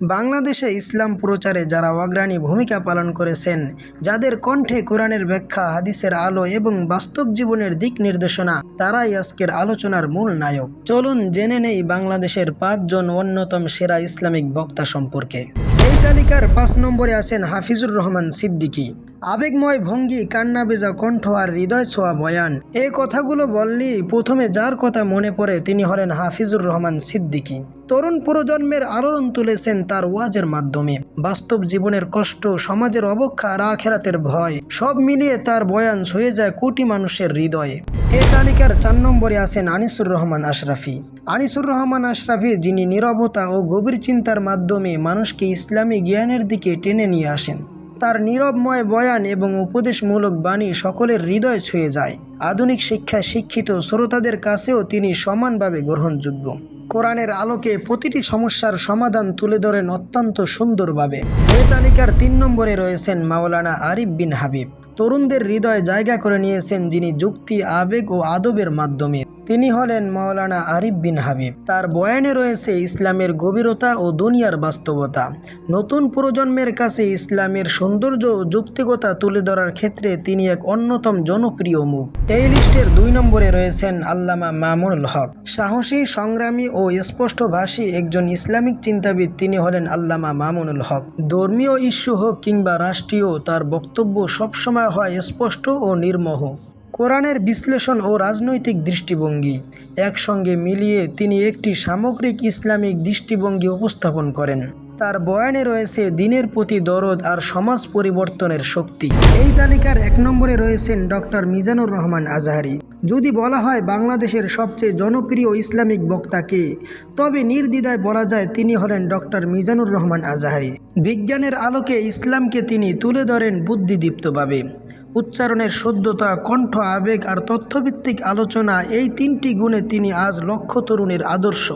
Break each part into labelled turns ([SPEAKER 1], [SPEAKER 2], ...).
[SPEAKER 1] বাংলাদেশে ইসলাম প্রচারে যারা অগ্রাণী ভূমিকা পালন করেছেন, যাদের কণ্ঠে কোরআনের ব্যাখ্যা, হাদিসের আলো এবং বাস্তব জীবনের দিক নির্দেশনা, তারাই আজকের আলোচনার মূল নায়ক। চলুন জেনে নেই বাংলাদেশের পাঁচজন অন্যতম সেরা ইসলামিক বক্তা সম্পর্কে। এই তালিকার পাঁচ নম্বরে আছেন হাফিজুর রহমান সিদ্দিকী। আবেগময় ভঙ্গি কান্না বেজা কণ্ঠ আর হৃদয় ছোঁয়া বয়ান। এই কথাগুলো বললেই প্রথমে যার কথা মনে পড়ে তিনি হলেন হাফিজুর রহমান সিদ্দিকী। তরুণ প্রজন্মের আলোড়ন তুলেছেন তার ওয়াজের মাধ্যমে। বাস্তব জীবনের কষ্ট, সমাজের অবক্ষা আর আখেরাতের ভয়, সব মিলিয়ে তার বয়ান ছুঁয়ে যায় কোটি মানুষের হৃদয়ে। এই তালিকার চার নম্বরে আছেন আনিসুর রহমান আশরাফি। আনিসুর রহমান আশরাফি, যিনি নীরবতা ও গভীর চিন্তার মাধ্যমে মানুষকে ইসলামী জ্ঞানের দিকে টেনে নিয়ে আসেন। তার নীরবময় বয়ান এবং উপদেশমূলক বাণী সকলের হৃদয় ছুঁয়ে যায়। আধুনিক শিক্ষায় শিক্ষিত শ্রোতাদের কাছেও তিনি সমানভাবে গ্রহণযোগ্য। কোরআনের আলোকে প্রতিটি সমস্যার সমাধান তুলে ধরেন অত্যন্ত সুন্দরভাবে। এ তালিকার তিন নম্বরে রয়েছেন মাওলানা আরিফ বিন হাবিব। তরুণদের হৃদয়ে জায়গা করে নিয়েছেন যিনি যুক্তি, আবেগ ও আদবের মাধ্যমে। তিনি হলেন মাওলানা আরিফ বিন হাবিব। তার বয়ানে রয়েছে, ইসলামের গভীরতা ও দুনিয়ার বাস্তবতা। নতুন প্রজন্মের কাছে ইসলামের সৌন্দর্য ও যুক্তিকতা তুলে ধরার ক্ষেত্রে তিনি এক অন্যতম জনপ্রিয় মুখ। এই লিস্টের দুই নম্বরে রয়েছেন আল্লামা মামুনুল হক। সাহসী, সংগ্রামী ও স্পষ্টভাষী একজন ইসলামিক চিন্তাবিদ তিনি হলেন আল্লামা মামুনুল হক। ধর্মীয় ইস্যু হোক কিংবা রাষ্ট্রীয়, তার বক্তব্য সবসময় হয় স্পষ্ট ও নির্মোহ। কোরআনের বিশ্লেষণ ও রাজনৈতিক দৃষ্টিভঙ্গি একসঙ্গে মিলিয়ে তিনি একটি সামগ্রিক ইসলামিক দৃষ্টিভঙ্গি উপস্থাপন করেন। তার বয়ানে রয়েছে দিনের প্রতি দরদ আর সমাজ পরিবর্তনের শক্তি। এই তালিকার এক নম্বরে রয়েছেন ডক্টর মিজানুর রহমান আজহারি। যদি বলা হয় বাংলাদেশের সবচেয়ে জনপ্রিয় ইসলামিক বক্তাকে তবে নির্দ্বিধায় বলা যায় তিনি হলেন ডক্টর মিজানুর রহমান আজহারি। বিজ্ঞানের আলোকে ইসলামকে তিনি তুলে ধরেন বুদ্ধিদীপ্তভাবে। উচ্চারণের শুদ্ধতা কণ্ঠ, আবেগ আর তথ্যভিত্তিক আলোচনা এই তিনটি গুণে তিনি আজ লক্ষ তরুণের আদর্শ।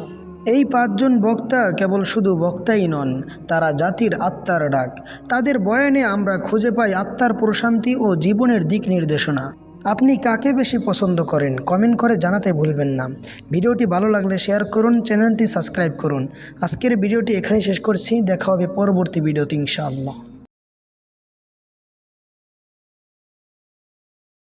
[SPEAKER 1] এই পাঁচজন বক্তা কেবল শুধু বক্তাই নন, তারা জাতির আত্মার ডাক। তাদের বয়ানে আমরা খুঁজে পাই আত্মার প্রশান্তি ও জীবনের দিক নির্দেশনা। আপনি কাকে বেশি পছন্দ করেন, কমেন্ট করে জানাতে ভুলবেন না। ভিডিওটি ভালো লাগলে শেয়ার করুন, চ্যানেলটি সাবস্ক্রাইব করুন। আজকের ভিডিওটি এখানে শেষ করছি, দেখা হবে পরবর্তী ভিডিওতে ইনশাআল্লাহ।